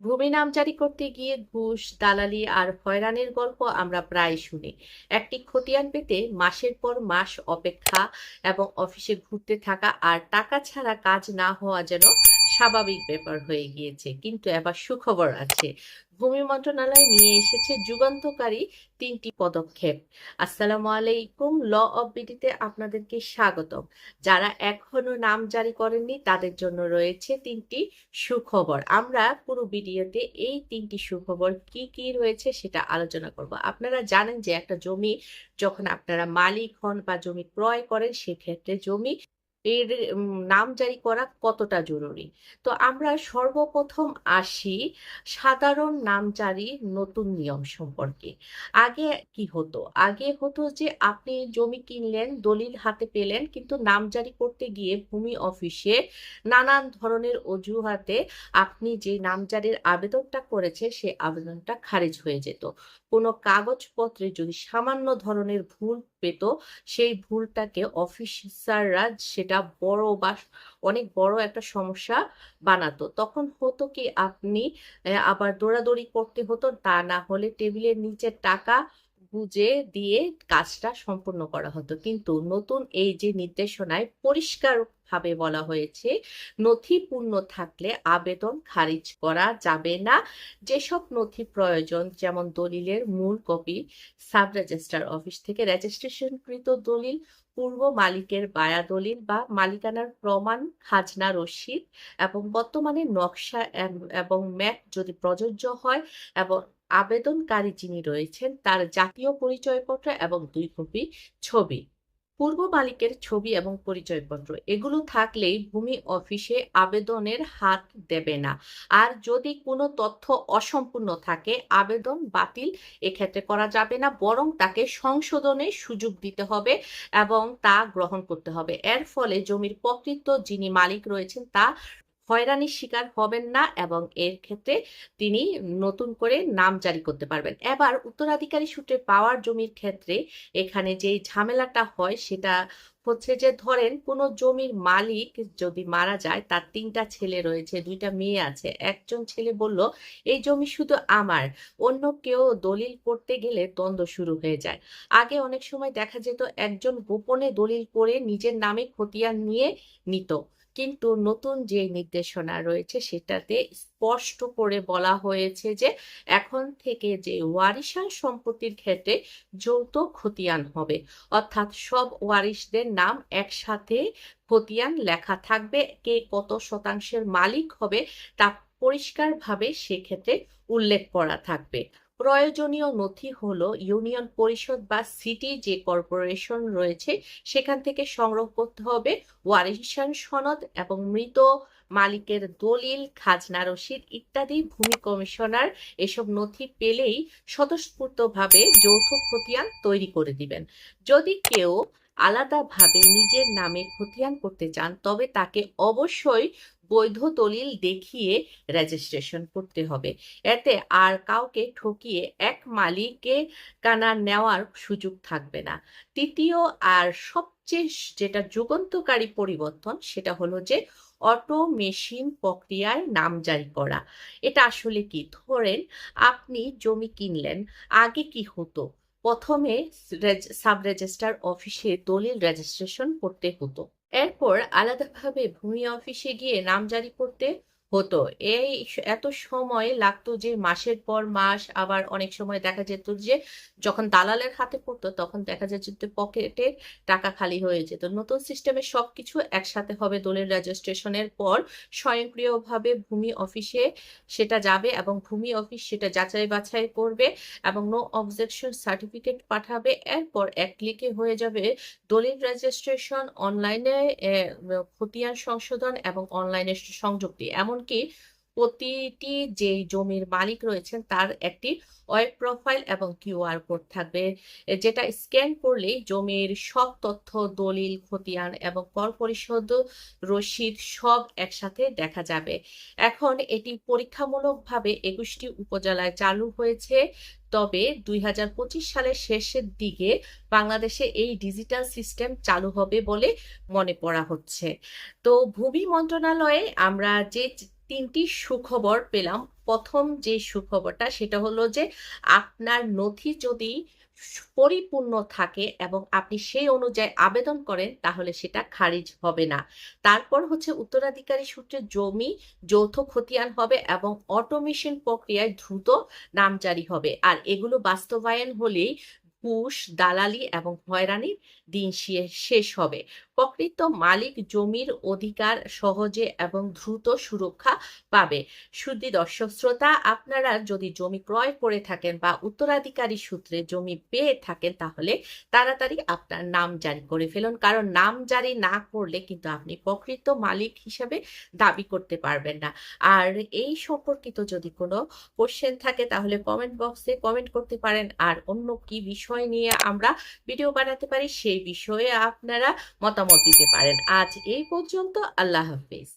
ভূমি নামজারি করতে গিয়ে ঘুষ, দালালি আর হয়রানির গল্প আমরা প্রায় শুনি। একটি খতিয়ান পেতে মাসের পর মাস অপেক্ষা এবং অফিসে ঘুরতে থাকা আর টাকা ছাড়া কাজ না হওয়া যেন স্বাভাবিক ব্যাপার হয়ে গিয়েছে। কিন্তু এবার সুখবর আছে। ভূমি মন্ত্রণালয় নিয়ে এসেছে যুগান্তকারী তিনটি পদক্ষেপ। আসসালামু আলাইকুম, ল অব বিডিতে আপনাদেরকে স্বাগতম। যারা এখনও নাম জারি করেননি, তাদের জন্য রয়েছে তিনটি সুখবর। আমরা পুরো ভিডিওতে এই তিনটি সুখবর কি কি রয়েছে সেটা আলোচনা করব। আপনারা জানেন যে একটা জমি, যখন আপনারা মালিক হন বা জমি ক্রয় করেন, সেক্ষেত্রে জমি এর নাম জারি করা কতটা জরুরি? তো আমরা সর্বপ্রথম আসি সাধারণ নামজারি নতুন নিয়ম সম্পর্কে। আগে কি হতো? আগে হতো যে আপনি জমি কিনলেন, দলিল হাতে পেলেন, কিন্তু নামজারি করতে গিয়ে ভূমি অফিসে নানান ধরনের অজুহাতে আপনি যে নামজারির আবেদনটা করেছে, সে আবেদনটা খারিজ হয়ে যেত। কোনো কাগজপত্রে যদি সামান্য ধরনের ভুল পেত, সেই ভুলটাকে অফিসাররা সেটা বড় বা অনেক বড় একটা সমস্যা বানাতো। তখন হতো কি, আপনি আবার দৌড়াদৌড়ি করতে হতো, তা না হলে টেবিলের নিচে টাকা বুঝে দিয়ে কাজটা সম্পূর্ণ করা হতো। কিন্তু নতুন এই যে নির্দেশনায় পরিষ্কার ভাবে বলা হয়েছে নথি পূর্ণ থাকলে আবেদন খারিজ করা যাবে না। যেসব নথি প্রয়োজন, যেমন দলিলের মূল কপি, সাব রেজিস্ট্রার অফিস থেকে রেজিস্ট্রেশনকৃত দলিল, পূর্ব মালিকের বায়া দলিল বা মালিকানার প্রমাণ, খাজনা রসিদ এবং বর্তমানে নকশা এবং ম্যাপ যদি প্রযোজ্য হয় এবং আবেদনকারী যিনি রয়েছেন, তার জাতীয় পরিচয়পত্র এবং দুই কপি ছবি। পূর্ব মালিকের ছবি এবং পরিচয়পত্র, এগুলো থাকলেই ভূমি অফিসে আবেদনের হাত দেবে না। আর যদি কোনো তথ্য অসম্পূর্ণ থাকে, আবেদন বাতিল এক্ষেত্রে করা যাবে না, বরং তাকে সংশোধনের সুযোগ দিতে হবে এবং তা গ্রহণ করতে হবে। এর ফলে জমির প্রকৃত যিনি মালিক রয়েছেন, তা হয়রানির শিকার হবেন না এবং এর ক্ষেত্রে তিনি নতুন করে নাম জারি করতে পারবেন। এবার উত্তরাধিকারী সূত্রে পাওয়ার জমির ক্ষেত্রে এখানে যেই ঝামেলাটা হয় সেটা হচ্ছে যে ধরেন কোনো জমির মালিক যদি মারা যায়, তার তিনটা ছেলে রয়েছে, দুইটা মেয়ে আছে, একজন ছেলে বলল, এই জমি শুধু আমার, অন্য কেউ দলিল করতে গেলে দ্বন্দ্ব শুরু হয়ে যায়। আগে অনেক সময় দেখা যেত একজন গোপনে দলিল করে নিজের নামে খতিয়ান নিয়ে নিত। কিন্তু নতুন যে নির্দেশনা রয়েছে সেটাতে স্পষ্ট করে বলা হয়েছে যে এখন থেকে যে ওয়ারিশান সম্পত্তির ক্ষেত্রে যৌথ খতিয়ান হবে। অর্থাৎ সব ওয়ারিশদের নাম একসাথে খতিয়ান লেখা থাকবে, কে কত শতাংশের মালিক হবে তা পরিষ্কারভাবে সেক্ষেত্রে উল্লেখ করা থাকবে। প্রয়োজনীয় নথি হলো ইউনিয়ন পরিষদ বা সিটি যে কর্পোরেশন রয়েছে, সেখান থেকে সংগ্রহ করতে হবে ওয়ারিশান সনদ এবং মৃত মালিকের দলিল, খাজনা রসিদ ইত্যাদি। ভূমি কমিশনার এসব নথি পেলেই স্বতঃস্ফূর্তভাবে যৌথ খতিয়ান তৈরি করে দিবেন। যদি কেউ আলাদাভাবে নিজের নামে খতিয়ান করতে চান, তবে তাকে অবশ্যই বৈধ দলিল দেখিয়ে রেজিস্ট্রেশন করতে হবে। এতে আর কাউকে ঠকিয়ে এক মালিকে কানা নেওয়ার সুযোগ থাকবে না। তৃতীয় আর সবচেয়ে যেটা যুগান্তকারী পরিবর্তন সেটা হলো যে অটো মেশিন প্রক্রিয়ায় নাম জারি করা। এটা আসলে কি? ধরেন আপনি জমি কিনলেন, আগে কি হতো? প্রথমে সাব রেজিস্ট্রার অফিসে দলিল রেজিস্ট্রেশন করতে হতো। এরপর আলাদাভাবে ভূমি অফিসে গিয়ে নাম জারি করতে হতো। এই এত সময় লাগতো যে মাসের পর মাস আবার অনেক সময় দেখা যেত যে যখন দালালের হাতে পড়তো তখন দেখা যেত যে পকেটে টাকা খালি হয়ে যেত। নতুন সিস্টেমে সবকিছু একসাথে হবে। দলিল রেজিস্ট্রেশনের পর স্বয়ংক্রিয়ভাবে ভূমি অফিসে সেটা যাবে এবং ভূমি অফিস সেটা যাচাই বাছাই করবে এবং নো অবজেকশন সার্টিফিকেট পাঠাবে। এরপর এক ক্লিকে হয়ে যাবে দলিল রেজিস্ট্রেশন, অনলাইনে খতিয়ান সংশোধন এবং অনলাইনে সংযুক্তি। अकाउंट के প্রতিটি যে জমির মালিক রয়েছেন, তার একটি ওয়েব প্রোফাইল এবং কিউআর কোড থাকবে, যেটা স্ক্যান করলেই জমির সব তথ্য, দলিল, খতিয়ান এবং কর পরিশোধ, রসিদ সব একসাথে দেখা যাবে। এখন এটি পরীক্ষামূলকভাবে একুশটি উপজেলায় চালু হয়েছে। তবে দুই হাজার পঁচিশ সালের শেষের দিকে বাংলাদেশে এই ডিজিটাল সিস্টেম চালু হবে বলে মনে করা হচ্ছে। তো ভূমি মন্ত্রণালয়ে আমরা যে তিনটি সুখবর পেলাম। প্রথম যে সুখবরটা, সেটা হলো যে আপনার নথি যদি পরিপূর্ণ থাকে এবং আপনি সেই অনুযায়ী আবেদন করেন, তাহলে সেটা খারিজ হবে না। তারপর হচ্ছে উত্তরাধিকারী সূত্রে জমি, যৌথ খতিয়ান হবে এবং অটোমেশন প্রক্রিয়ায় দ্রুত নামজারি হবে। আর এগুলো বাস্তবায়ন হলেই ঘুষ, দালালি এবং হয়রানির দিন শেষ হবে। প্রকৃত মালিক জমির অধিকার সহজে এবং দ্রুত সুরক্ষা পাবে। শুধু দর্শক শ্রোতা, আপনারা যদি জমি ক্রয় করে থাকেন বা উত্তরাধিকারী সূত্রে জমি পেয়ে থাকেন, তাহলে তাড়াতাড়ি আপনার নাম জারি করে ফেলুন। কারণ নাম জারি না করলে কিন্তু আপনি প্রকৃত মালিক হিসাবে দাবি করতে পারবেন না। আর এই সম্পর্কিত যদি কোনো কোশ্চেন থাকে, তাহলে কমেন্ট বক্সে কমেন্ট করতে পারেন। আর অন্য কি বিষয় নিয়ে আমরা ভিডিও বানাতে পারি, সেই বিষয়ে আপনারা মতামত দিতে পারেন। আজ এই পর্যন্ত আল্লাহ হাফিজ।